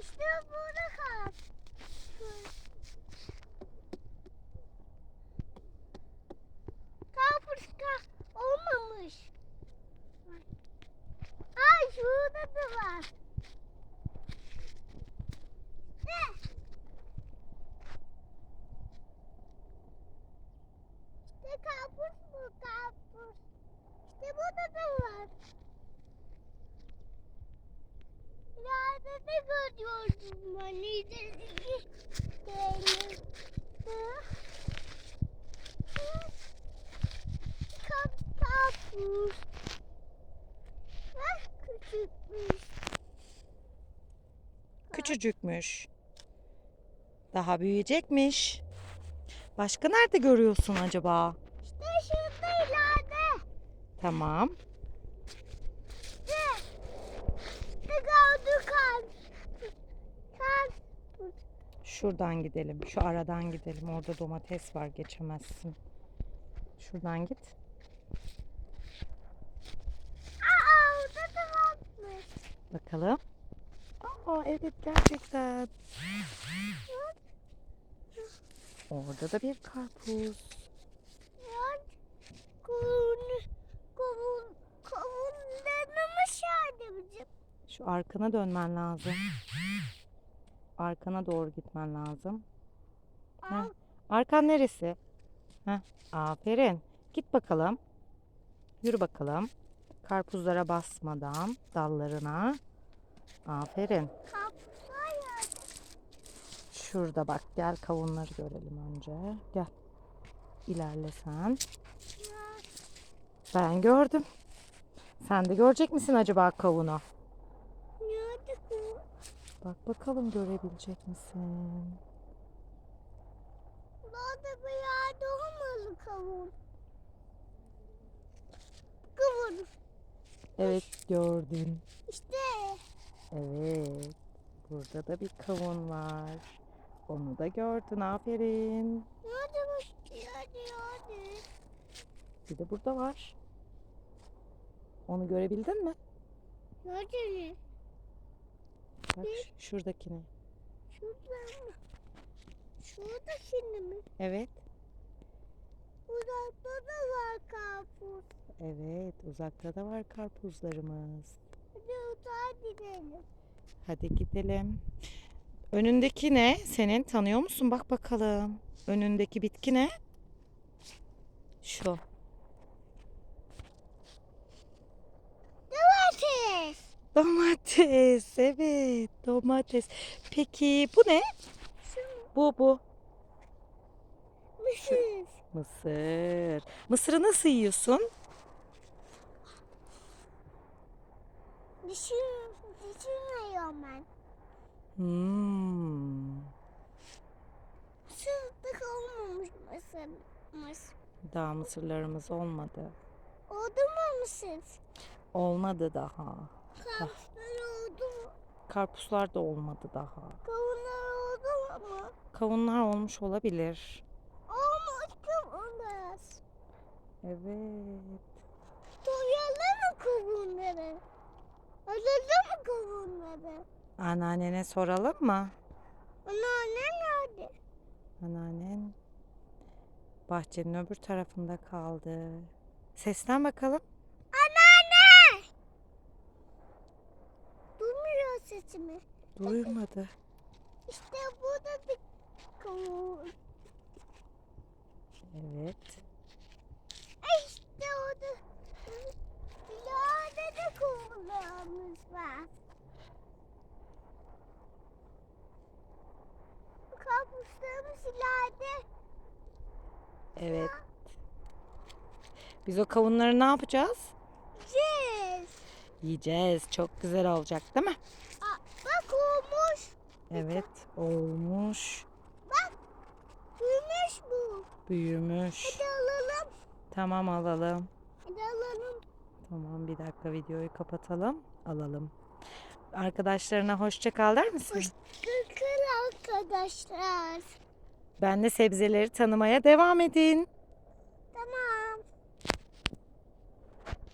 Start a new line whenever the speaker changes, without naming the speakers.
İşte burada kal. Kapuska olmamış. Ay şurada da var. Ben. Bak küçükmüş.
Küçücükmüş. Daha büyüyecekmiş. Başka nerede görüyorsun acaba?
İşte şurada ileride.
Tamam.
İşte. İşte gördük karpuz. Karpuz.
Şuradan gidelim. Şu aradan gidelim. Orada domates var. Geçemezsin. Şuradan git.
Aa orada da varmış.
Bakalım. Aa evet gerçekten. Orada da bir karpuz.
Kavun kavun şahane bizim.
Şu arkana dönmen lazım. Arkana doğru gitmen lazım. Heh. Arkan neresi? Heh, aferin. Git bakalım. Yürü bakalım. Karpuzlara basmadan dallarına. Aferin. Şurada bak gel kavunları görelim önce. Gel. İlerle sen. Ben gördüm. Sen de görecek misin acaba kavunu?
Nerede?
Bak bakalım görebilecek misin?
Burada bir yerde olmalı kavun. Kavun.
Evet gördün.
İşte.
Evet. Burada da bir kavun var. Onu da gördün. Aferin.
Nerede bu? Yerde yerde.
Bir de burada var. Onu görebildin mi?
Nerede ne?
Bak ş- şuradakini.
Şurada mı? Şurada şimdi mi?
Evet.
Burada da var karpuz.
Evet. Uzakta da var karpuzlarımız.
Hadi uzağa gidelim.
Hadi gidelim. Önündeki ne? Senin tanıyor musun? Bak bakalım. Önündeki bitki ne? Şu.
Domates.
Domates. Evet. Domates. Peki bu ne? Bu bu.
Mısır.
Mısır. Mısırı nasıl yiyorsun?
Düşün, düşünmüyorum ben.
Hmm.
Mısırlık olmamış mısır. Mısır.
Daha mısırlarımız olmadı.
Oldu mu mısır?
Olmadı daha.
Mu?
Karpuzlar da olmadı daha.
Kavunlar oldu mu?
Kavunlar olmuş olabilir.
Olmuş kavunlar.
Evet.
Soyalım mı kavunları? Alalım mı kavunları?
Anneannene soralım mı?
Anneanne nerede?
Anneannen bahçenin öbür tarafında kaldı. Seslen bakalım.
Anneanne! Duymuyor sesimi.
Duymadı.
İşte burada bir kavun.
Evet.
Ay işte orada. İleride de kavunlarımız var. Karpuzlarımız ileride.
Evet. Biz o kavunları ne yapacağız?
Yes.
Yiyeceğiz. Çok güzel olacak değil mi? Evet. Olmuş.
Bak. Büyümüş bu.
Büyümüş.
Hadi alalım.
Tamam alalım.
Hadi alalım.
Tamam bir dakika videoyu kapatalım. Alalım. Arkadaşlarına hoşça kal der misin?
Hoşçakalın arkadaşlar.
Ben de sebzeleri tanımaya devam edin.